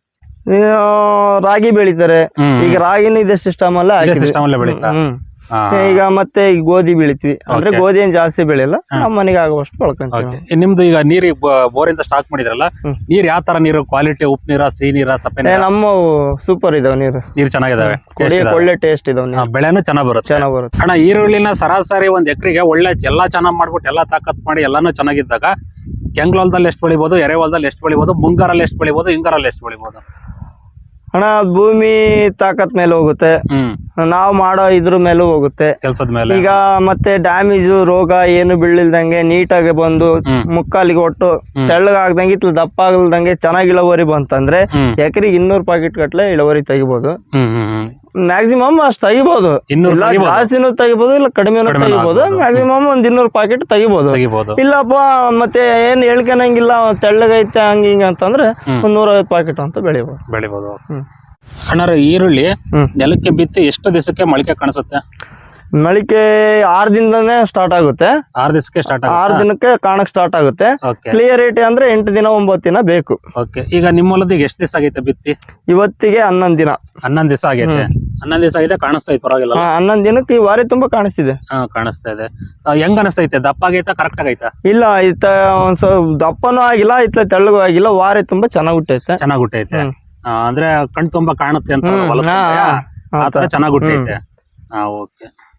ರಾಗಿ ಬೆಳಿತಾರೆ. ಹ್ಮ್. ಈಗ ರಾಗಿನ ಇದೆ ಸಿಸ್ಟಮ್ ಅಲ್ಲ ಇದೇ ಹಾಕಿದ್ವಿ. ಸಿಸ್ಟಮ್ ಅಲ್ಲೇ ಬೆಳೀತಾ? ಹ್ಮ್. ಹಾ ಈಗ ಮತ್ತೆ ಈಗ ಗೋಧಿ ಬೆಳಿತೀವಿ. ಅಂದ್ರೆ Okay. ಗೋಧಿ ಏನ್ ಜಾಸ್ತಿ ಬೆಳೆಯಲ್ಲ ನಮ್ಮ ಮನೆಗೆ ಆಗುವಷ್ಟು ಬಳಕೊಂತೀವಿ ಓಕೆ. ನಿಮ್ದು ಈಗ ನೀರಿಗೆ ಬೋರಿಂದ ಸ್ಟಾಕ್ ಮಾಡಿದ್ರಲ್ಲ ಹ್ಮ್. ನೀರ್ ಯಾವ ತರ ನೀರು? ಕ್ವಾಲಿಟಿ ಉಪ್ಪು ನೀರ ಸಿಹಿ ನೀರ ಸಪ್ಪೆ ಏ, ನೀರ? ನಮ್ಮ ಸೂಪರ್ ಇದಾವ ನೀರು. ನೀರ್ ಚೆನ್ನಾಗಿದಾವೆ. ಕುಡಿಯಕ್ಕೆ ಒಳ್ಳೆ ಟೇಸ್ಟ್ ಇದಾವೆ ನೀರು. ಬೆಳೆನೂ ಚೆನ್ನಾಗ್ ಬರುತ್ತೆ. ಚೆನ್ನಾಗ್ ಬರುತ್ತೆ. ಅಣ್ಣ ಈರುಳ್ಳಿನ ಸರಾಸರಿ ಒಂದ್ ಎಕರೆಗೆ ಒಳ್ಳೆ ಎಲ್ಲಾ ಚೆನ್ನಾಗ್ ಮಾಡ್ಬಿಟ್ಟು ಎಲ್ಲಾ ತಾಕತ್ ಮಾಡಿ ಎಲ್ಲಾನು ಚೆನ್ನಾಗಿದ್ದಾಗ ಕೆಂಗ್ಲೊಲ್ದಲ್ಲಿ ಎಷ್ಟು ಬೆಳಿಬೋದು ಎರೆಹೊಲದಲ್ಲಿ ಎಷ್ಟು ಬೆಳಿಬಹುದು ಮುಂಗಾರಲ್ಲಿ ಎಷ್ಟು ಬೆಳಿಬಹುದು ಹಿಂಗಾರಲ್ಲಿ ಎಷ್ಟು ಬೆಳಿಬಹುದು ಹಣ ಭೂಮಿ ತಾಕತ್ ಮೇಲೆ ಹೋಗುತ್ತೆ. ಹ್ಮ್. ನಾವು ಮಾಡೋ ಇದ್ರ ಮೇಲೂ ಹೋಗುತ್ತೆ. ಕೆಲ್ಸದ ಮೇಲೆ. ಈಗ ಮತ್ತೆ ಡ್ಯಾಮೇಜ್ ರೋಗ ಏನು ಬೀಳಿಲ್ದಂಗೆ ನೀಟಾಗಿ ಬಂದು ಹ್ಮ್. ಮುಕ್ಕಾಲಿಗೆ ಒಟ್ಟು. ತೆಳ್ಳಗಾಗ್ದಂಗೆ ಇತ್ಲ ದಪ್ಪ ಆಗಲ್ದಂಗೆ ಚೆನ್ನಾಗಿ ಇಳುವರಿ ಬಂತಂದ್ರೆ ಹ್ಮ್. ಎಕರೆಗೆ ಇನ್ನೂರು ಪಾಕೆಟ್ ಗಟ್ಲೆ ಇಳುವರಿ ತೆಗಿಬೋದು. ಹ್ಮ್ ಹ್ಮ್ ಹ್ಮ್. ಮ್ಯಾಕ್ಸಿಮಮ್ ಅಷ್ಟು ತೆಗಿಬಹುದು ಇನ್ನೂರು ಇಲ್ಲ ತೆಗಿಬೋದು. ಜಾಸ್ತಿನೂ ತೆಗಿಬೋದು ಇಲ್ಲ ಕಡಿಮೆನೂ ಕಡಿಮೆನೂ ಆಗ್ಬೋದು. ಮ್ಯಾಕ್ಸಿಮಮ್ ಒಂದ್ ಇನ್ನೂರು ಪಾಕೆಟ್ ತೆಗಿಬೋದು ಇಲ್ಲಪ್ಪ ಮತ್ತೆ ಏನ್ ಹೇಳ್ಕೊಳಂಗಿಲ್ಲ ತೆಳ್ಳಗೈತೆ ಹಂಗ ಹಿಂಗ ಅಂತಂದ್ರೆ ಹ್ಮ್. ಒಂದ್ ನೂರೈವತ್ತು ಪಾಕೆಟ್ ಅಂತ ಬೆಳಿಬಹುದು ಬೆಳಿಬಹುದು ಹ್ಮ್. ಅಣ್ಣಾರ ಈರುಳ್ಳಿ ಹ್ಮ್. ನೆಲಕ್ಕೆ ಬಿತ್ತಿ ಎಷ್ಟು ದಿವಸಕ್ಕೆ ಮೊಳಕೆ ಕಾಣಿಸುತ್ತೆ ಮಳಿಕೆ ಆರ್ ದಿನದನೇ ಸ್ಟಾರ್ಟ್ ಆಗುತ್ತೆ. ಆರ್ ದಿವಸಕ್ಕೆ ಸ್ಟಾರ್ಟ್ ಆರ್ ದಿನಕ್ಕೆ ಕಾಣಕ್ ಸ್ಟಾರ್ಟ್ ಆಗುತ್ತೆ. ಕ್ಲಿಯರಿಟಿ ಅಂದ್ರೆ ಎಂಟು ದಿನ ಒಂಬತ್ತು ದಿನ ಬೇಕು. ಓಕೆ ಈಗ ನಿಮ್ಮ ಹೊಲದಿಗೆ ಎಷ್ಟು ದಿವಸ ಆಗೈತೆ ಬಿತ್ತಿ? ಇವತ್ತಿಗೆ ಹನ್ನೊಂದು ದಿನ. ಹನ್ನೊಂದು ದಿವಸ ಆಗೈತೆ. ಹನ್ನೊಂದು ದಿವಸ ಆಗಿದೆ ಕಾಣಿಸ್ತಾ ಇದೆ ಪರವಾಗಿಲ್ಲ ಹನ್ನೊಂದು ದಿನಕ್ಕೆ ಈ ವಾರಿ ತುಂಬಾ ಕಾಣಿಸ್ತಿದೆ. ಹಾ ಕಾಣಿಸ್ತಾ ಇದೆ. ಹೆಂಗ್ ಅನಿಸ್ತೈತೆ? ದಪ್ಪ ಆಗೈತಾ ಕರೆಕ್ಟ್ ಆಗೈತಾ? ಇಲ್ಲ ಇತ್ತ ಒಂದ್ ಸ್ವಲ್ಪ ದಪ್ಪನೂ ಆಗಿಲ್ಲ ಇತ್ತ ತೆಳ್ಳಗೂ ಆಗಿಲ್ಲ ವಾರಿ ತುಂಬಾ ಚೆನ್ನಾಗಿ ಹುಟ್ಟೈತೆ. ಚೆನ್ನಾಗಿ ಹುಟ್ಟೈತೆ. ಅಂದ್ರೆ ಕಣ್ ತುಂಬಾ ಕಾಣುತ್ತೆ ಅಂತ ಆತರ ಚೆನ್ನಾಗಿ ಹುಟ್ಟೈತೆ. ಹಾ ಓಕೆ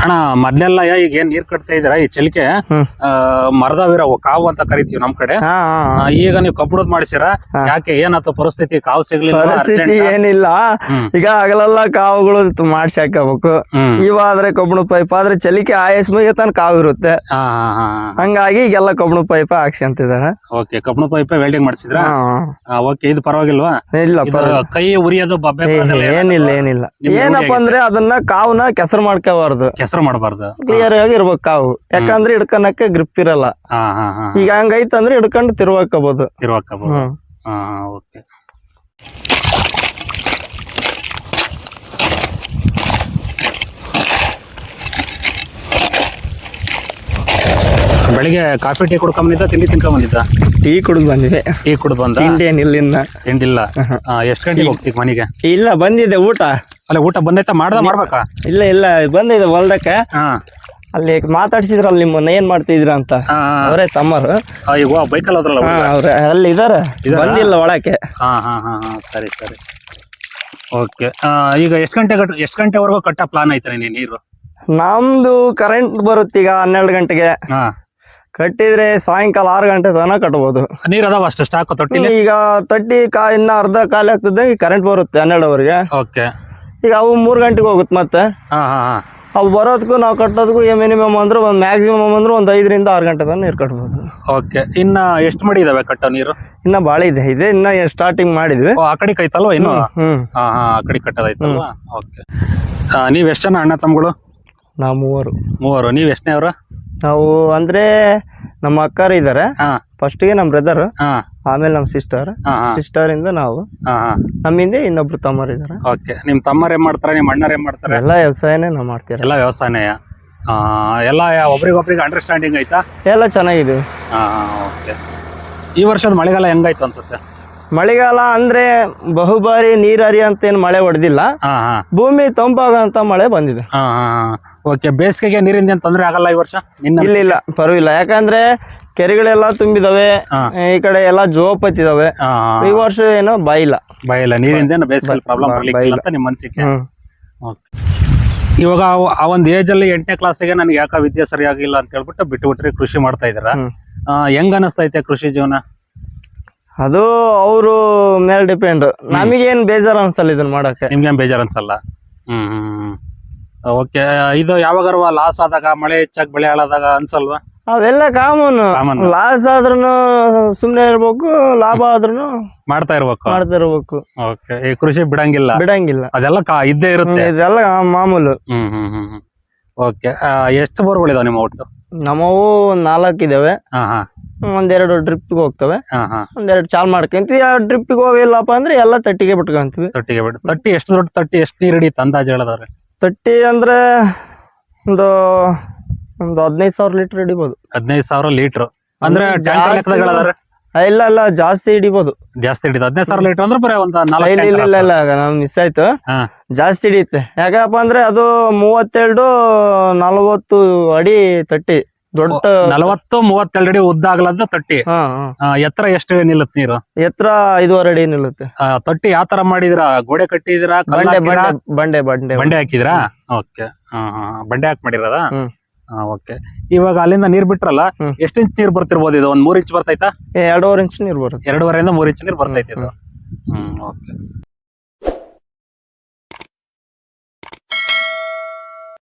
ಅಣ್ಣ ಮೊದ್ಲೆಲ್ಲ ಈಗ ಏನ್ ನೀರ್ ಕಟ್ತಾ ಇದೀರಾ ಈ ಚಲಿಕೆ ಮರದವಿರವು ಕಾವು ಅಂತ ಕರಿತೀವಿ ನಮ್ ಕಡೆ. ಈಗ ನೀವು ಕಬ್ಬಡದ್ ಮಾಡಿಸಿರ? ಯಾಕೆ ಏನಾಯ್ತು ಪರಿಸ್ಥಿತಿ? ಕಾವು ಸಿಗ್ಲಿಲ್ಲ ಪರಿಸ್ಥಿತಿ ಏನಿಲ್ಲ. ಈಗ ಹಗಲೆಲ್ಲ ಕಾವುಗಳು ಮಾಡ್ಸಿ ಹಾಕಬೇಕು. ಇವಾದ್ರೆ ಕಬ್ಬಣ ಪೈಪ್ ಆದ್ರೆ ಚಲಿಕೆ ಆಯಸ್ ಮುಗಿಯತನ ಕಾವು ಇರುತ್ತೆ. ಹಂಗಾಗಿ ಈಗೆಲ್ಲ ಕಬ್ಬಣ ಪೈಪ್ ಹಾಕ್ಸ್ಕೊಂತಿದಾರೆ ಓಕೆ ಕಬ್ಬಣ ಪೈಪ್ ವೆಲ್ಡಿಂಗ್ ಮಾಡಿಸಿದ್ರ? ಓಕೆ ಇದು ಪರವಾಗಿಲ್ವಾ? ಇಲ್ಲ ಕೈ ಉರಿಯೋದು ಬಬ್ಬೆ ಏನಿಲ್ಲ ಏನಿಲ್ಲ. ಏನಪ್ಪ ಅಂದ್ರೆ ಅದನ್ನ ಕಾವ್ನ ಕೆಸರು ಮಾಡ್ಕೋಬಾರ್ದು. ಕೆಸರು ಮಾಡಬಾರ್ದು. ಕ್ಲಿಯರ್ ಆಗಿ ಇರ್ಬೇಕು ಕಾವು ಯಾಕಂದ್ರೆ ಹಿಡ್ಕನಕ್ಕೆ ಗ್ರಿಪ್ ಇರಲ್ಲ. ಈಗ ಹಂಗೈತಂದ್ರೆ ಹಿಡ್ಕೊಂಡು ತಿರ್ವಾಕಬಹುದು ಹಾ ಓಕೆ. ಬೆಳಿಗ್ಗೆ ಕಾಫಿ ಟೀ ಕುಡ್ಕೊಂಡ್ ಬಂದಿದ್ದ ತಿಂಡಿ ತಿನ್ಕೊಂಡ್ ಬಂದಿದ್ದ? ಟೀ ಕುಡ್ದು ಬಂದಿದೆ. ಟೀ ಕುಡ್ದು ಬಂದ? ತಿಂಡಿ ಏನಿಲ್ಲ ಇನ್ನ. ತಿಂಡಿಲ್ಲ? ಎಷ್ಟು ಗಂಟೆಗೆ ಹೋಗ್ತೀವಿ ಮನೆಗೆ? ಇಲ್ಲ ಬಂದಿದೆ ಊಟ. ಅಲ್ಲ ಊಟ ಬಂದೈತಾ ಮಾಡ್ದ ಮಾಡ್ಬೇಕಾ? ಇಲ್ಲ ಇಲ್ಲ ಬಂದಿದೆ ಹೊಲ್ದಕ್ಕೆ. ಹಾ. ಅಲ್ಲಿ ಮಾತಾಡ್ಸಿದ್ರಲ್ಲ ನಿಮ್ಮನ್ನ ಏನ್ ಮಾಡ್ತಿದ್ರ ಅಂತ. ಹಾ ಅವರೇ ತಮ್ಮರು. ಬೈಕಲ್ ಈಗ ಬೈಕಲ್ಲಿ ಹೋದ್ರಲ್ಲ ಹಾ ಹುಡ್ಗ. ಅವ್ರೆ ಅಲ್ಲಿ ಇದಾರ. ಇದಾರಾ? ಬಂದಿಲ್ಲ ಒಳಕ್ಕೆ. ಹಾ ಹಾ ಹಾ ಹಾ ಸರಿ ಸರಿ. ಓಕೆ. ಈಗ ಎಷ್ಟು ಗಂಟೆ ಎಷ್ಟು ಗಂಟೆವರೆಗೂ ಕಟ್ಟ ಪ್ಲಾನ್ ಐತೆ ನೀರು? ನಮ್ದು ಕರೆಂಟ್ ಬರುತ್ತೆ ಈಗ ಹನ್ನೆರಡು ಗಂಟೆಗೆ. ಹಾ. ಕಟ್ಟಿದ್ರೆ ಸಾಯಂಕಾಲ ಆರು ಗಂಟೆ ತನಕ ಕಟ್ಬೋದು. ನೀರ್ ಅದಾವ ಅಷ್ಟು ಸ್ಟಾಕ್ ತೊಟ್ಟಿಲಿ? ಈಗ ತೊಟ್ಟಿ ಕಾ ಇನ್ನ ಅರ್ಧ ಖಾಲಿ ಆಗ್ತದೆ ಕರೆಂಟ್ ಬರುತ್ತೆ ಹನ್ನೆರಡುವರೆಗೆ. ಓಕೆ. ಈಗ ಅವು ಮೂರು ಗಂಟೆಗೆ ಹೋಗುತ್ತೆ ಮತ್ತೆ. ಹಾಂ ಹಾಂ ಹಾಂ. ಅವು ಬರೋದಕ್ಕೂ ನಾವು ಕಟ್ಟೋದಕ್ಕೂ ಮಿನಿಮಮ್ ಅಂದ್ರೆ ಒಂದು ಮ್ಯಾಕ್ಸಿಮಮ್ ಅಂದ್ರೆ ಒಂದು ಐದರಿಂದ ಆರು ಗಂಟೆ ತನಕ ನೀರು ಕಟ್ಬೋದು. ಓಕೆ ಇನ್ನ ಎಷ್ಟು ಮಡಿ ಇದಾವೆ ಕಟ್ಟೋ ನೀರು? ಇನ್ನ ಭಾಳ ಇದೆ ಇದೆ ಇನ್ನ ಸ್ಟಾರ್ಟಿಂಗ್ ಮಾಡಿದ್ವಿ. ಓ, ಆ ಕಡೆ ಕೈತಲ್ವ ಇನ್ನು? ಹ್ಮ್ ಹಾಂ ಹಾ ಆ ಕಡೆ ಕಟ್ಟೋದೈತಲ್ವಾ ಓಕೆ. ನೀವು ಎಷ್ಟು ಜನ ಅಣ್ಣ ತಮ್ಗಳು ನಾವು ಮೂವರು. ಮೂವರು. ನೀವು ಎಷ್ಟನೇ ಅವರು ನಾವು ಅಂದ್ರೆ ನಮ್ಮ ಅಕ್ಕರು ಇದ್ದಾರೆ ಹಾಂ. ಫಸ್ಟ್ಗೆ ನಮ್ಮ ಬ್ರದರ್ ಹಾ. ಆಮೇಲೆ ನಮ್ಮ ಸಿಸ್ಟರ್ ಸಿಸ್ಟರ್ ಇಂದ ನಾವು ಹಾ ಹಾ. ನಮ್ಮ ಹಿಂದೆ ಇನ್ನೊಬ್ರು ತಮ್ಮರ್ ಇದ್ದಾರೆ. ಓಕೆ ನಿಮ್ಮ ತಮ್ಮರ್ ಏನ್ ಮಾಡ್ತಾರೆ? ನಿಮ್ಮ ಅಣ್ಣರೇ ಏನ್ ಮಾಡ್ತಾರೆ? ಎಲ್ಲ ವ್ಯವಸಾಯನೇ ನಾವು ಮಾಡ್ತೀರ ಎಲ್ಲ ವ್ಯವಸಾಯನೇ? ಎಲ್ಲ ಒಬ್ರಿಗೊಬ್ರಿಗೆ ಅಂಡರ್ಸ್ಟ್ಯಾಂಡಿಂಗ್ ಆಯ್ತಾ? ಎಲ್ಲ ಚೆನ್ನಾಗಿದೆ ಹಾ ಓಕೆ ಈ ವರ್ಷದ ಮಳೆಗಾಲ ಹೆಂಗಾಯ್ತು ಅನ್ಸುತ್ತೆ? ಮಳೆಗಾಲ ಅಂದ್ರೆ ಬಹುಬಾರಿ ನೀರರಿ ಹರಿಯಂತ ಏನು ಮಳೆ ಹೊಡೆದಿಲ್ಲ ಭೂಮಿ ತಂಪಾಗಂತ ಮಳೆ ಬಂದಿದೆ. ಓಕೆ ಬೇಸಿಗೆಗೆ ನೀರಿಂದ ಏನ್ ತೊಂದರೆ ಆಗಲ್ಲ ಈ ವರ್ಷ? ನಿನ್ನ ಇಲ್ಲ ಇಲ್ಲ ಪರವಾಗಿಲ್ಲ. ಯಾಕಂದ್ರೆ ಕೆರೆಗಳೆಲ್ಲ ತುಂಬಿದಾವೆ ಈ ಕಡೆ ಎಲ್ಲ ಜೋಪತ್ತಿದಾವೆ ಈ ವರ್ಷ ಏನೋ ಬಾಯಿಲ್ಲ. ಬಾಯಿಲ್ಲ. ನೀರಿಂದ ಏನು ಬೇಸಿಗೆ ಪ್ರಾಬ್ಲಮ್ ಬರ್ಲಿಕ್ಕಿಲ್ಲ ಅಂತ ನಿಮ್ಮ ಅನಿಸಿಕೆ. ಓಕೆ ಇವಾಗ ಆ ಒಂದು ಏಜ್ ಅಲ್ಲಿ ಎಂಟನೇ ಕ್ಲಾಸಿಗೆ ನನಗೆ ಯಾಕ ವಿದ್ಯೆ ಸರಿಯಾಗಿಲ್ಲ ಅಂತ ಹೇಳ್ಬಿಟ್ಟು ಬಿಟ್ಟು ಬಿಟ್ರಿ ಕೃಷಿ ಮಾಡ್ತಾ ಇದ್ದೀರಾ? ಹೆಂಗ ಅನಿಸ್ತೈತೆ ಕೃಷಿ ಜೀವನ? ಅದು ಅವರು ಮೇಲೆ ಡಿಪೆಂಡ್ ನಮಗೇನ್ ಬೇಜಾರು ಅನ್ಸಲ್ಲ ಇದನ್ನ ಮಾಡಕ್ಕೆ. ನಿಮ್ಗೇನ್ ಬೇಜಾರು ಅನ್ಸಲ್ಲ? ಹ್ಮ್. ಓಕೆ ಇದು ಯಾವಾಗಾರ ಲಾಸ್ ಆದಾಗ ಮಳೆ ಹೆಚ್ಚಾಗಿ ಬೆಳೆ ಹಾಳಾದಾಗ ಅನ್ಸಲ್ವಾ? ಅವೆಲ್ಲ ಕಾಮನ್ Common. ಲಾಸ್ ಆದ್ರೂ ಸುಮ್ನೆ ಇರ್ಬೇಕು ಲಾಭ ಆದ್ರೂ ಮಾಡ್ತಾ ಇರ್ಬೇಕು. ಮಾಡ್ತಾ ಇರ್ಬೇಕು. ಓಕೆ ಈ ಕೃಷಿ ಬಿಡಂಗಿಲ್ಲ. ಬಿಡಂಗಿಲ್ಲ. ಅದೆಲ್ಲ ಕಾ ಇದ್ದೇ ಇರುತ್ತೆ. ಇದೆಲ್ಲ ಮಾಮೂಲು. ಹ್ಮ್ ಹ್ಮ್ ಹ್ಮ್ ಹ್ಮ್. ಓಕೆ ಎಷ್ಟು ಬೋರ್ಗಳಿದಾವೆ ನಿಮ್ಮ ಒಟ್ಟು? ನಮ್ಮವು ಒಂದ್ ನಾಲ್ಕು ಇದಾವೆ. ಹಾ ಹಾ. ಒಂದೆರಡು ಡ್ರಿಪ್ಗೆ ಹೋಗ್ತವೆ. ಹಾ ಹಾ. ಒಂದೆರಡು ಚಾಲ್ ಮಾಡ್ಕೊಂತೀವಿ ಆ ಡ್ರಿಪ್ಪಿಗೆ ಹೋಗಿಲ್ಲಪ್ಪ ಅಂದ್ರೆ ಎಲ್ಲ ತಟ್ಟಿಗೆ ಬಿಟ್ಕೊಂತೀವಿ. ತಟ್ಟಿಗೆ ಬಿಡು. ತಟ್ಟಿ ಎಷ್ಟು ದೊಡ್ಡ ತಟ್ಟಿ ಎಷ್ಟು ನೀರು ಹಿಡಿಯುತ್ತೆ ಅಂದಾಜು ತಟ್ಟಿ ಅಂದ್ರೆ ಒಂದು ಒಂದು ಹದಿನೈದು ಸಾವಿರ ಲೀಟರ್ ಹಿಡಿಬೋದು. ಹದಿನೈದು ಸಾವಿರ ಲೀಟರ್. ಅಂದ್ರೆ ಟ್ಯಾಂಕರ್ ಇಲ್ಲ ಇಲ್ಲ ಜಾಸ್ತಿ ಹಿಡಿಬೋದು. ಜಾಸ್ತಿ ಹಿಡಿದು. ಹದಿನೈದು ಸಾವಿರ ಲೀಟರ್ ಅಂದ್ರೆ ಬರೀ ಒಂದು ಇಲ್ಲ ನಾಲ್ಕು ಇಲ್ಲ ಇಲ್ಲ ಮಿಸ್ ಆಯ್ತು. ಹಾ. ಜಾಸ್ತಿ ಹಿಡಿಯುತ್ತೆ. ಯಾಕಪ್ಪ ಅಂದ್ರೆ ಅದು ಮೂವತ್ತೆರಡು ನಲವತ್ತು ಅಡಿ ತಟ್ಟಿ. ದೊಡ್ಡ ನಲವತ್ತು ಮೂವತ್ತೆರಡು ಅಡಿ ಉದ್ದ ಆಗ್ಲದ ತಟ್ಟಿ. ಹಾ ಹಾ. ಆ, ಎತ್ತರ ಎಷ್ಟು ನಿಲ್ಲುತ್ತೆ ನೀರು? ಎತ್ತರ ಐದುವರೆ ಅಡಿ ನಿಲ್ಲುತ್ತೆ. ಆ, ತಟ್ಟಿ ಯಾವ ತರ ಮಾಡಿದಿರ? ಗೋಡೆ ಕಟ್ಟಿದಿರಾ ಕಲ್ಲ್ ಬಂಡೆ ಹಾಕಿದ್ರಾ? ಬಂಡೆ ಬಂಡೆ ಬಂಡೆ. ಬಂಡೆ ಹಾಕಿದಿರಾ? ಓಕೆ. ಬಂಡೆ ಹಾಕಿ ಮಾಡಿರೋದಾ? ಹ್ಮ್. ಓಕೆ. ಇವಾಗ ಅಲ್ಲಿಂದ ನೀರ್ ಬಿಟ್ರಲ್ಲ ಹ್ಮ್. ಎಷ್ಟು ಇಂಚ್ ನೀರ್ ಬರ್ತಿರ್ಬೋದು ಇದು? ಒಂದ್ ಮೂರ್ ಇಂಚ್ ಬರ್ತೈತಾ? ಎರಡೂವರೆ ಇಂಚ್ ನೀರು ಬರುತ್ತೆ. ಎರಡೂವರೆಯಿಂದ ಮೂರ್ ಇಂಚ್ ನೀರ್ ಬರ್ತೈತಿ ಇದು. Hmm okay.